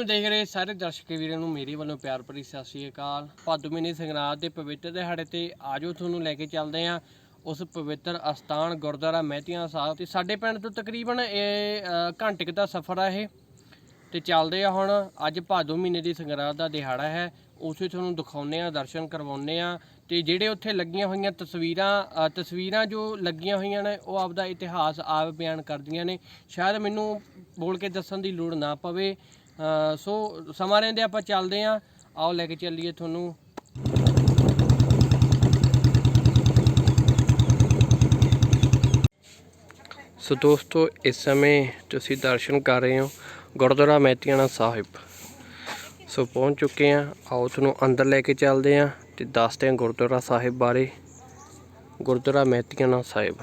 ਨੂੰ ਦੇਖ ਰਹੇ ਸਾਰੇ ਦਰਸ਼ਕ ਵੀਰਾਂ ਨੂੰ ਮੇਰੇ ਵੱਲੋਂ ਪਿਆਰ ਭਰੀ ਸਤਿ ਸ੍ਰੀ ਅਕਾਲ। ਭਾਦੂ ਮਹੀਨੇ ਸੰਗਰਾਂਦ ਦੇ ਪਵਿੱਤਰ ਦਿਹਾੜੇ ਤੇ ਆਜੋ ਤੁਹਾਨੂੰ ਲੈ ਕੇ ਚੱਲਦੇ ਆਂ ਉਸ ਪਵਿੱਤਰ ਅਸਥਾਨ ਗੁਰਦੁਆਰਾ ਮਹਿਤੀਆਂ ਸਾਹਿਬ ਤੇ ਸਾਡੇ ਪਿੰਡ ਤੋਂ ਤਕਰੀਬਨ ਇਹ ਘੰਟੇ ਦਾ ਸਫ਼ਰ ਆ ਇਹ। ਤੇ ਚੱਲਦੇ ਆ ਹੁਣ, ਅੱਜ ਭਾਦੂ ਮਹੀਨੇ ਦੀ ਸੰਗਰਾਂਦ ਦਾ ਦਿਹਾੜਾ ਹੈ, ਉਸੇ ਤੁਹਾਨੂੰ ਦਿਖਾਉਨੇ ਆ ਦਰਸ਼ਨ ਕਰਵਾਉਨੇ ਆ ਤੇ ਜਿਹੜੇ ਉੱਥੇ ਲੱਗੀਆਂ ਹੋਈਆਂ ਤਸਵੀਰਾਂ ਤਸਵੀਰਾਂ ਜੋ ਲੱਗੀਆਂ ਹੋਈਆਂ ਨੇ, ਉਹ ਆਪਦਾ ਇਤਿਹਾਸ ਆਪ ਬਿਆਨ ਕਰਦੀਆਂ ਨੇ। ਸ਼ਾਇਦ ਮੈਨੂੰ ਬੋਲ ਕੇ ਦੱਸਣ ਦੀ ਲੋੜ ਨਾ ਪਵੇ। ਸੋ ਸਮਾਂ ਰਹਿੰਦੇ ਆਪਾਂ ਚੱਲਦੇ ਆ। ਆਓ ਲੈ ਕੇ ਚੱਲੀਏ ਤੁਹਾਨੂੰ। ਸੋ ਦੋਸਤੋ, ਇਸ ਸਮੇਂ ਤੁਸੀਂ ਦਰਸ਼ਨ ਕਰ ਰਹੇ ਹੋ ਗੁਰਦੁਆਰਾ ਮਹਿਤੀਆਣਾ ਸਾਹਿਬ। ਸੋ ਪਹੁੰਚ ਚੁੱਕੇ ਆ। ਆਓ ਤੁਹਾਨੂੰ ਅੰਦਰ ਲੈ ਕੇ ਚੱਲਦੇ ਆ ਤੇ ਦੱਸਦੇ ਆ ਗੁਰਦੁਆਰਾ ਸਾਹਿਬ ਬਾਰੇ। ਗੁਰਦੁਆਰਾ ਮਹਿਤੀਆਣਾ ਸਾਹਿਬ।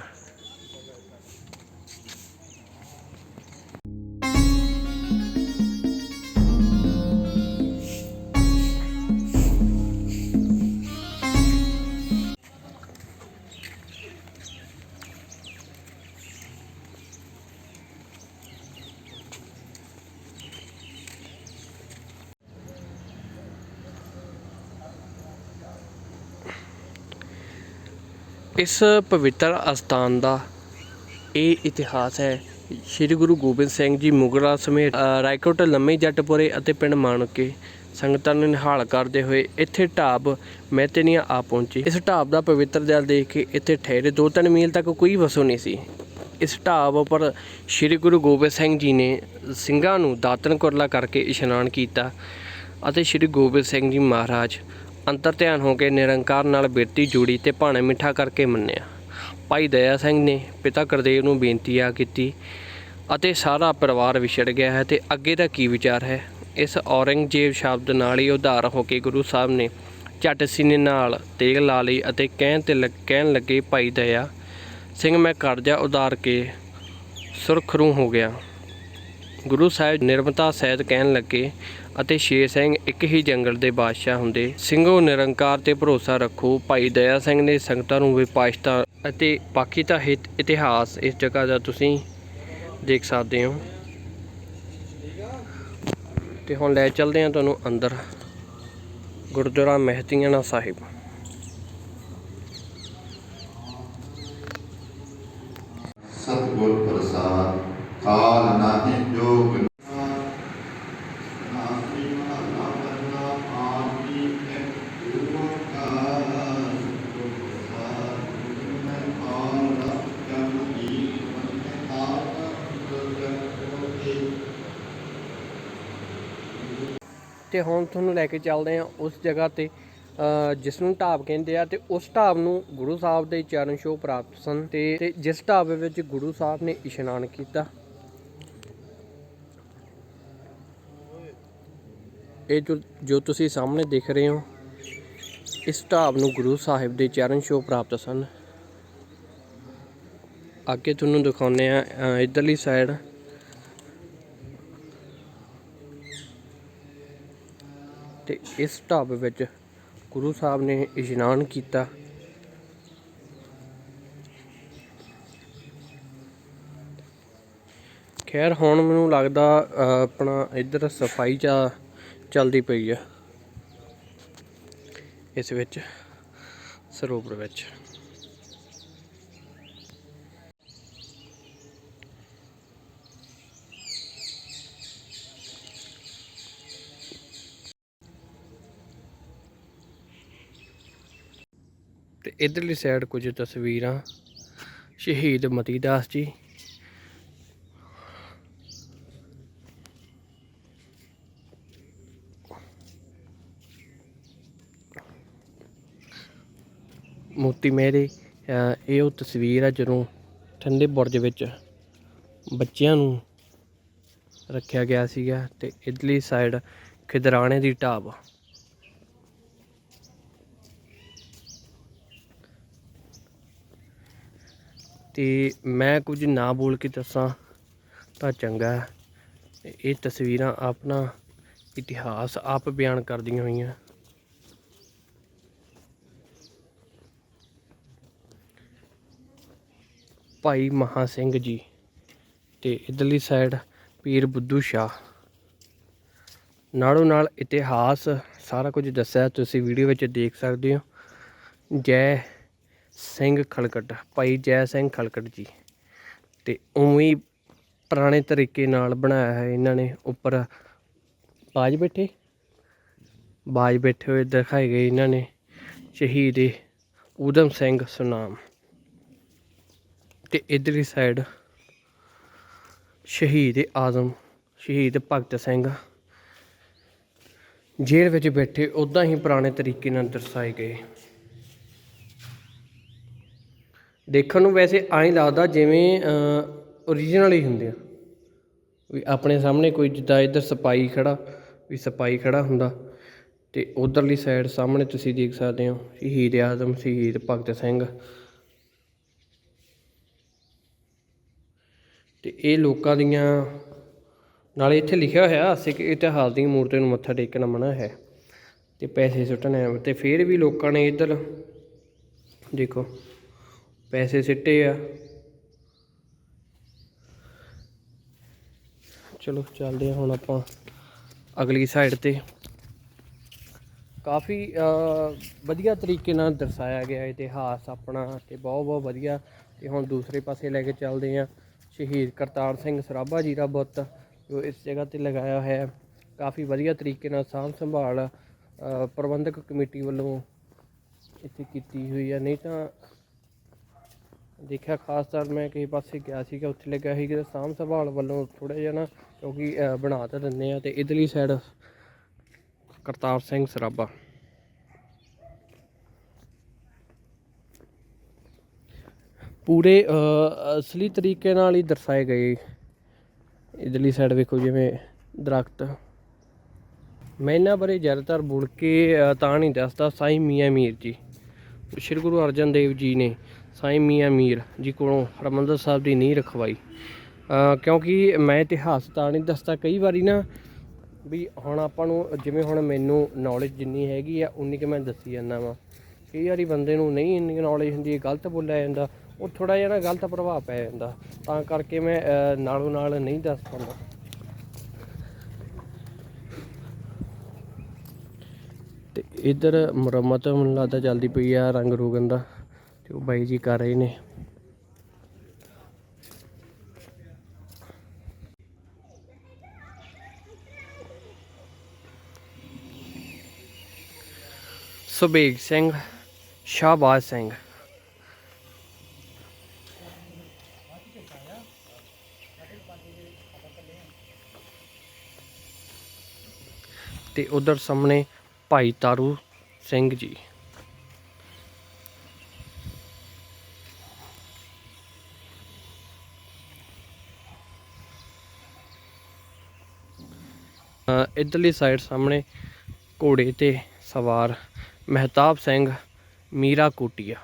ਇਸ ਪਵਿੱਤਰ ਅਸਥਾਨ ਦਾ ਇਹ ਇਤਿਹਾਸ ਹੈ। ਸ੍ਰੀ ਗੁਰੂ ਗੋਬਿੰਦ ਸਿੰਘ ਜੀ ਮੁਗਲਾਂ ਸਮੇਤ ਰਾਏਕੋਟ, ਲੰਮੇ ਜੱਟਪੁਰੇ ਅਤੇ ਪਿੰਡ ਮਾਣਕੇ ਸੰਗਤਾਂ ਨੂੰ ਨਿਹਾਲ ਕਰਦੇ ਹੋਏ ਇੱਥੇ ਢਾਬ ਮਹਿਤਨੀਆਂ ਆ ਪਹੁੰਚੀ। ਇਸ ਢਾਬ ਦਾ ਪਵਿੱਤਰ ਜਲ ਦੇਖ ਕੇ ਇੱਥੇ ਠਹਿਰੇ ਦੋ ਤਿੰਨ ਮੀਲ ਤੱਕ ਕੋਈ ਵਸੋਂ ਨਹੀਂ ਸੀ। ਇਸ ਢਾਬ ਉੱਪਰ ਸ੍ਰੀ ਗੁਰੂ ਗੋਬਿੰਦ ਸਿੰਘ ਜੀ ਨੇ ਸਿੰਘਾਂ ਨੂੰ ਦਾਤਨ ਕੁਰਲਾ ਕਰਕੇ ਇਸ਼ਨਾਨ ਕੀਤਾ ਅਤੇ ਸ੍ਰੀ ਗੋਬਿੰਦ ਸਿੰਘ ਜੀ ਮਹਾਰਾਜ ਅੰਤਰ ਧਿਆਨ ਹੋ ਕੇ ਨਿਰੰਕਾਰ ਨਾਲ ਬਿਰਤੀ ਜੋੜੀ ਤੇ ਭਾਣਾ ਮਿੱਠਾ ਕਰਕੇ ਮੰਨਿਆ। ਭਾਈ ਦਇਆ ਸਿੰਘ ਨੇ ਪਿਤਾ ਕਰਦੇਵ ਨੂੰ ਬੇਨਤੀ ਆ ਕੀਤੀ ਅਤੇ ਸਾਰਾ ਪਰਿਵਾਰ ਵਿਛੜ ਗਿਆ ਹੈ ਤੇ ਅੱਗੇ ਦਾ ਕੀ ਵਿਚਾਰ ਹੈ? ਇਸ ਔਰੰਗਜ਼ੇਬ ਸ਼ਬਦ ਨਾਲ ਹੀ ਉਧਾਰ ਹੋ ਕੇ ਗੁਰੂ ਸਾਹਿਬ ਨੇ ਝੱਟ ਸੀਨੇ ਨਾਲ ਤੇਗ ਲਾ ਲਈ ਅਤੇ ਕਹਿਣ ਤੇ ਲੱਗ- ਕਹਿਣ ਲੱਗੇ, ਭਾਈ ਦਇਆ ਸਿੰਘ, ਮੈਂ ਕਰਜ਼ਾ ਉਧਾਰ ਕੇ ਸੁਰਖਰੂ ਹੋ ਗਿਆ। ਗੁਰੂ ਸਾਹਿਬ ਨਿਰਮਤਾ ਸਹਿਤ ਕਹਿਣ ਲੱਗੇ ਅਤੇ ਸ਼ੇਰ ਸਿੰਘ ਇੱਕ ਹੀ ਜੰਗਲ ਦੇ ਬਾਦਸ਼ਾਹ ਹੁੰਦੇ। ਸਿੰਘੋ ਨਿਰੰਕਾਰ ਤੇ ਭਰੋਸਾ ਰੱਖੋ। ਭਾਈ ਦਇਆ ਸਿੰਘ ਨੇ ਸੰਗਤਾਂ ਨੂੰ ਵਿਪਾਸ਼ਤਾ ਅਤੇ ਬਾਕੀ ਦਾ ਹਿਤ- ਇਤਿਹਾਸ ਇਸ ਜਗ੍ਹਾ ਦਾ ਤੁਸੀਂ ਦੇਖ ਸਕਦੇ ਹੋ। ਤੇ ਹੁਣ ਲੈ ਚੱਲਦੇ ਹਾਂ ਤੁਹਾਨੂੰ ਅੰਦਰ। ਗੁਰਦੁਆਰਾ ਮਹਿਤੀਆਣਾ ਸਾਹਿਬ। ਸਤਿਗੁਰ ਪ੍ਰਸਾਦ, ਕਾਲ ਨਾਹੀ ਤੇ ਹੁਣ ਤੁਹਾਨੂੰ ਲੈ ਕੇ ਚੱਲਦੇ ਹਾਂ ਉਸ ਜਗ੍ਹਾ ਤੇ ਅ, ਜਿਸ ਨੂੰ ਢਾਬ ਕਹਿੰਦੇ ਆ ਤੇ ਉਸ ਢਾਬ ਨੂੰ ਗੁਰੂ ਸਾਹਿਬ ਦੇ ਚਰਨ ਛੋਹ ਪ੍ਰਾਪਤ ਸਨ ਤੇ ਜਿਸ ਢਾਬੇ ਵਿੱਚ ਗੁਰੂ ਸਾਹਿਬ ਨੇ ਇਸ਼ਨਾਨ ਕੀਤਾ। ਇਹ ਜੋ ਜੋ ਤੁਸੀਂ ਸਾਹਮਣੇ ਦੇਖ ਰਹੇ ਹੋ ਇਸ ਢਾਬ ਨੂੰ ਗੁਰੂ ਸਾਹਿਬ ਦੇ ਚਰਨ ਛੋਹ ਪ੍ਰਾਪਤ ਸਨ। ਅੱਗੇ ਤੁਹਾਨੂੰ ਦਿਖਾਉਂਦੇ ਆ ਅ, ਇੱਧਰਲੀ ਸਾਈਡ ਤੇ ਇਸ ਢਾਬੇ ਵਿੱਚ ਗੁਰੂ ਸਾਹਿਬ ਨੇ ਇਸ਼ਨਾਨ ਕੀਤਾ। ਖੈਰ, ਹੁਣ ਮੈਨੂੰ ਲੱਗਦਾ ਆਪਣਾ ਇੱਧਰ ਸਫ਼ਾਈ ਚਾ, ਚੱਲਦੀ ਪਈ ਆ। ਇਸ ਵਿੱਚ, ਸਰੋਵਰ ਵਿੱਚ। ਇਧਰਲੀ ਸਾਈਡ ਕੁਝ ਤਸਵੀਰਾਂ ਸ਼ਹੀਦ ਮਤੀ ਦਾਸ ਜੀ। ਮੋਤੀ ਮੇਰੇ ਇਹ ਉਹ ਤਸਵੀਰ ਹੈ ਜਦੋਂ ਠੰਡੇ ਬੁਰਜ ਵਿੱਚ ਬੱਚਿਆਂ ਨੂੰ ਰੱਖਿਆ ਗਿਆ ਸੀਗਾ ਤੇ ਇਧਰਲੀ ਸਾਈਡ ਖਿਦਰਾਣੇ ਦੀ ਢਾਬ। ਤੇ ਮੈਂ ਕੁਝ ਨਾ ਬੋਲ ਕੇ ਦੱਸਾਂ ਤਾਂ ਚੰਗਾ ਇਹ ਤਸਵੀਰਾਂ ਆਪਣਾ ਇਤਿਹਾਸ ਆਪ ਬਿਆਨ ਕਰਦੀਆਂ ਹੋਈਆਂ। ਭਾਈ ਮਹਾ ਸਿੰਘ ਜੀ ਤੇ ਇਧਰਲੀ ਸਾਈਡ ਪੀਰ ਬੁੱਧੂ ਸ਼ਾਹ। ਨਾਲੋਂ ਨਾਲ ਇਤਿਹਾਸ ਸਾਰਾ ਕੁਝ ਦੱਸਿਆ ਤੁਸੀਂ ਵੀਡੀਓ ਵਿੱਚ ਦੇਖ ਸਕਦੇ ਹੋ। ਜੈ ਸਿੰਘ ਖਲਕਟ, ਭਾਈ ਜੈ ਸਿੰਘ ਖਲਕਟ ਜੀ। ਤੇ ਉਵੇਂ ਹੀ ਪੁਰਾਣੇ ਤਰੀਕੇ ਨਾਲ ਬਣਾਇਆ ਹੈ ਇਹਨਾਂ ਨੇ, ਉੱਪਰ ਬਾਜ ਬੈਠੇ। ਬਾਜ ਬੈਠੇ ਹੋਏ ਦਿਖਾਏ ਗਏ ਇਹਨਾਂ ਨੇ, ਸ਼ਹੀਦ ਊਧਮ ਸਿੰਘ ਸੁਨਾਮ। ਤੇ ਇਧਰਲੀ ਸਾਈਡ ਸ਼ਹੀਦ ਆਜ਼ਮ, ਸ਼ਹੀਦ ਭਗਤ ਸਿੰਘ। ਜੇਲ੍ਹ ਵਿੱਚ ਬੈਠੇ ਉਦਾਂ ਹੀ ਪੁਰਾਣੇ ਤਰੀਕੇ ਨਾਲ ਦਰਸਾਏ ਗਏ। ਦੇਖਣ ਨੂੰ ਵੈਸੇ ਐਂ ਲੱਗਦਾ ਜਿਵੇਂ ਓਰੀਜਨਲ ਹੀ ਹੁੰਦੇ ਆ। ਵੀ ਆਪਣੇ ਸਾਹਮਣੇ ਕੋਈ ਜਿੱਦਾਂ ਇੱਧਰ ਸਪਾਈ ਖੜਾ, ਵੀ ਸਪਾਈ ਖੜਾ ਹੁੰਦਾ ਤੇ ਉਧਰਲੀ ਸਾਈਡ ਸਾਹਮਣੇ ਤੁਸੀਂ ਦੇਖ ਸਕਦੇ ਹੋ, ਸ਼ਹੀਦ ਆਜ਼ਮ, ਸ਼ਹੀਦ ਭਗਤ ਸਿੰਘ। ਤੇ ਇਹ ਲੋਕਾਂ ਦੀਆਂ, ਨਾਲੇ ਇੱਥੇ ਲਿਖਿਆ ਹੋਇਆ, ਸਿੱਖ ਇਤਿਹਾਸ ਦੀ ਮੂਰਤੀਆਂ ਨੂੰ ਮੱਥਾ ਟੇਕਣਾ ਮਨਾ ਹੈ। ਤੇ ਪੈਸੇ ਸੁੱਟਣੇ ਆ, ਤੇ ਫਿਰ ਵੀ ਲੋਕਾਂ ਨੇ ਇੱਧਰ, ਦੇਖੋ। ਪੈਸੇ ਸਿੱਟੇ ਆ। ਚਲੋ ਚੱਲਦੇ ਹਾਂ ਹੁਣ ਆਪਾਂ ਅਗਲੀ ਸਾਈਡ ਤੇ। ਕਾਫੀ ਵਧੀਆ ਤਰੀਕੇ ਨਾਲ ਦਰਸਾਇਆ ਗਿਆ ਇਤਿਹਾਸ ਆਪਣਾ ਤੇ ਬਹੁਤ ਬਹੁਤ ਵਧੀਆ। ਤੇ ਹੁਣ ਦੂਸਰੇ ਪਾਸੇ ਲੈ ਕੇ ਚੱਲਦੇ ਹਾਂ ਸ਼ਹੀਦ ਕਰਤਾਰ ਸਿੰਘ ਸਰਾਭਾ ਜੀ ਦਾ ਬੁੱਤ, ਜੋ ਇਸ ਜਗ੍ਹਾ ਤੇ ਲਗਾਇਆ ਹੋਇਆ ਹੈ। ਕਾਫੀ ਵਧੀਆ ਤਰੀਕੇ ਨਾਲ ਸਾਂਭ ਸੰਭਾਲ ਪ੍ਰਬੰਧਕ ਕਮੇਟੀ ਵੱਲੋਂ ਇੱਥੇ ਕੀਤੀ ਹੋਈ ਹੈ ਨਹੀਂ ਤਾਂ ਦੇਖਿਆ ਖਾਸ ਤੌਰ ਮੈਂ ਕਿਸੇ ਪਾਸੇ ਗਿਆ ਸੀਗਾ ਉੱਥੇ ਲੱਗਿਆ ਸੀ ਕਿ ਸਾਂਭ ਸੰਭਾਲ ਵੱਲੋਂ ਥੋੜਾ ਜਿਹਾ ਨਾ ਕਿਉਂਕਿ ਅ, ਬਣਾ ਤਾਂ ਦਿੰਦੇ ਆ ਤੇ ਇਧਰਲੀ ਸਾਈਡ ਕਰਤਾਰ ਸਿੰਘ ਸਰਾਭਾ। ਪੂਰੇ ਅਸਲੀ ਤਰੀਕੇ ਨਾਲ ਹੀ ਦਰਸਾਏ ਗਏ ਇਧਰਲੀ ਸਾਈਡ ਵੇਖੋ ਜਿਵੇਂ ਦਰਖਤ। ਮੈਂ ਇਹਨਾਂ ਬਾਰੇ ਜ਼ਿਆਦਾਤਰ ਬੋਲ ਕੇ ਤਾਂ ਨਹੀਂ ਦੱਸਦਾ ਸਾਈਂ ਮੀਆਂ ਮੀਰ ਜੀ। ਸ਼੍ਰੀ ਗੁਰੂ ਅਰਜਨ ਦੇਵ ਜੀ ਨੇ ਸਾਈਂ ਮੀਆਂ ਮੀਰ ਜੀ ਕੋਲੋਂ ਹਰਿਮੰਦਰ ਸਾਹਿਬ ਦੀ ਨੀਂਹ ਰਖਵਾਈ। ਕਿਉਂਕਿ ਮੈਂ ਇਤਿਹਾਸ ਤਾਂ ਨਹੀਂ ਦੱਸਦਾ, ਕਈ ਵਾਰੀ ਨਾ ਵੀ ਹੁਣ ਆਪਾਂ ਨੂੰ ਜਿਵੇਂ ਹੁਣ ਮੈਨੂੰ ਨੌਲੇਜ ਜਿੰਨੀ ਹੈਗੀ ਆ, ਉਨੀ ਕਿ ਮੈਂ ਦੱਸੀ ਜਾਂਦਾ ਵਾਂ। ਕਈ ਵਾਰੀ ਬੰਦੇ ਨੂੰ ਨਹੀਂ ਇੰਨੀ ਨੌਲੇਜ ਹੁੰਦੀ ਗਲਤ ਬੋਲਿਆ ਜਾਂਦਾ, ਉਹ ਥੋੜਾ ਜਿਹਾ ਨਾ ਗਲਤ ਪ੍ਰਭਾਵ ਪੈ ਜਾਂਦਾ। ਤਾਂ ਕਰਕੇ ਮੈਂ ਨਾਲੋਂ ਨਾਲ ਨਹੀਂ ਦੱਸ ਪਾਉਂਦਾ। ਤੇ ਇਧਰ ਮੁਰੰਮਤ ਮੈਨੂੰ ਲੱਗਦਾ ਚੱਲਦੀ ਪਈ ਆ ਰੰਗ ਰੋਗਨ ਦਾ। ਤੇ ਉਹ ਬਾਈ ਜੀ ਕਰ ਰਹੇ ਨੇ। ਸੁਬੇਗ ਸਿੰਘ, ਸ਼ਾਹਬਾਜ਼ ਸਿੰਘ। ਤੇ ਉਧਰ ਸਾਹਮਣੇ ਭਾਈ ਤਾਰੂ ਸਿੰਘ ਜੀ। ਇੱਧਰਲੀ ਸਾਈਡ ਸਾਹਮਣੇ ਘੋੜੇ ਤੇ ਸਵਾਰ ਮਹਿਤਾਬ ਸਿੰਘ ਮੀਰਾ ਕੋਟੀਆ।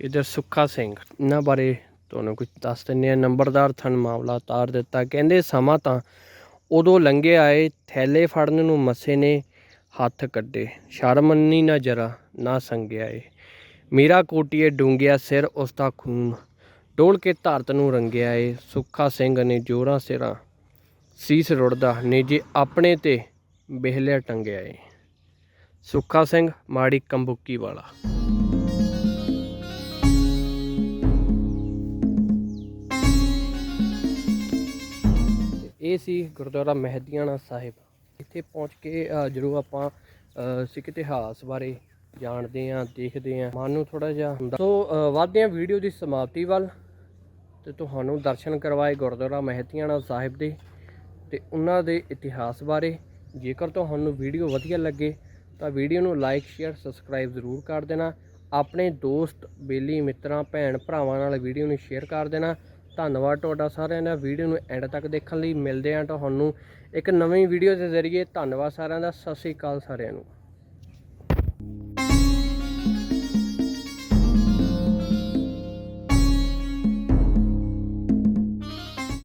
ਇਧਰ ਸੁੱਖਾ ਸਿੰਘ, ਇਹਨਾਂ ਬਾਰੇ ਤੁਹਾਨੂੰ ਕੁਝ ਦੱਸ ਦਿੰਦੇ ਆ ਨੰਬਰਦਾਰ ਥਣ ਮਾਮਲਾ ਤਾਰ ਦਿੱਤਾ। ਕਹਿੰਦੇ ਸਮਾਂ ਤਾਂ ਉਦੋਂ ਲੰਘੇ ਆਏ, ਥੈਲੇ ਫੜਨ ਨੂੰ ਮੱਸੇ ਨੇ ਹੱਥ ਕੱਢੇ। ਸ਼ਰਮਨੀ ਨਾ ਜਰਾ, ਨਾ ਸੰਗਿਆ ਏ। ਮੀਰਾ ਕੋਟੀਏ ਡੂੰਗਿਆ ਸਿਰ, ਉਸ ਦਾ ਖੂਨ ਡੋਲ ਕੇ ਧਰਤ ਨੂੰ ਰੰਗਿਆ ਏ। ਸੁੱਖਾ ਸਿੰਘ ਨੇ ਜੋਰਾਂ ਸਿਰਾਂ ਸੀਸ ਰੁੜਦਾ ਨੇ ਜੇ ਆਪਣੇ ਤੇ ਬਿਹਲਿਆ ਟੰਗਿਆ ਏ। ਸੁੱਖਾ ਸਿੰਘ ਮਾੜੀ ਕੰਬੁੱਕੀ ਵਾਲਾ। ਇਹ ਸੀ ਗੁਰਦੁਆਰਾ ਮਹਿਦੀਆਣਾ ਸਾਹਿਬ। ਇੱਥੇ ਪਹੁੰਚ ਕੇ ਅ, ਜਦੋਂ ਆਪਾਂ ਸਿੱਖ ਇਤਿਹਾਸ ਬਾਰੇ ਜਾਣਦੇ ਆਂ ਦੇਖਦੇ ਆਂ ਮਨ ਨੂੰ ਥੋੜਾ ਜਿਹਾ ਹੁੰਦਾ। ਸੋ ਅ, ਵੱਧਦੇ ਆਂ ਵੀਡੀਓ ਦੀ ਸਮਾਪਤੀ ਵੱਲ ਤੇ ਤੁਹਾਨੂੰ ਦਰਸ਼ਨ ਕਰਵਾਏ ਗੁਰਦੁਆਰਾ ਮਹਿਦੀਆਣਾ ਸਾਹਿਬ ਦੇ। ਤੇ ਉਹਨਾਂ ਦੇ ਇਤਿਹਾਸ ਬਾਰੇ। ਜੇਕਰ ਤੁਹਾਨੂੰ ਵੀਡੀਓ ਵਧੀਆ ਲੱਗੇ, ਤਾਂ ਵੀਡੀਓ ਨੂੰ ਲਾਈਕ ਸ਼ੇਅਰ ਸਬਸਕ੍ਰਾਈਬ ਜ਼ਰੂਰ ਕਰ ਦੇਣਾ। ਆਪਣੇ ਦੋਸਤ, ਬੇਲੀ ਮਿੱਤਰਾਂ, ਭੈਣ ਭਰਾਵਾਂ ਨਾਲ ਵੀਡੀਓ ਨੂੰ ਸ਼ੇਅਰ ਕਰ ਦੇਣਾ। ਧੰਨਵਾਦ ਤੁਹਾਡਾ ਸਾਰਿਆਂ ਦਾ। ਵੀਡੀਓ ਨੂੰ ਐਂਡ ਤੱਕ ਦੇਖਣ ਲਈ ਮਿਲਦੇ ਹਾਂ ਤੁਹਾਨੂੰ। ਇੱਕ ਨਵੀਂ ਵੀਡੀਓ ਦੇ ਜ਼ਰੀਏ। ਧੰਨਵਾਦ ਸਾਰਿਆਂ ਦਾ। ਸਤਿ ਸ਼੍ਰੀ ਅਕਾਲ ਸਾਰਿਆਂ ਨੂੰ।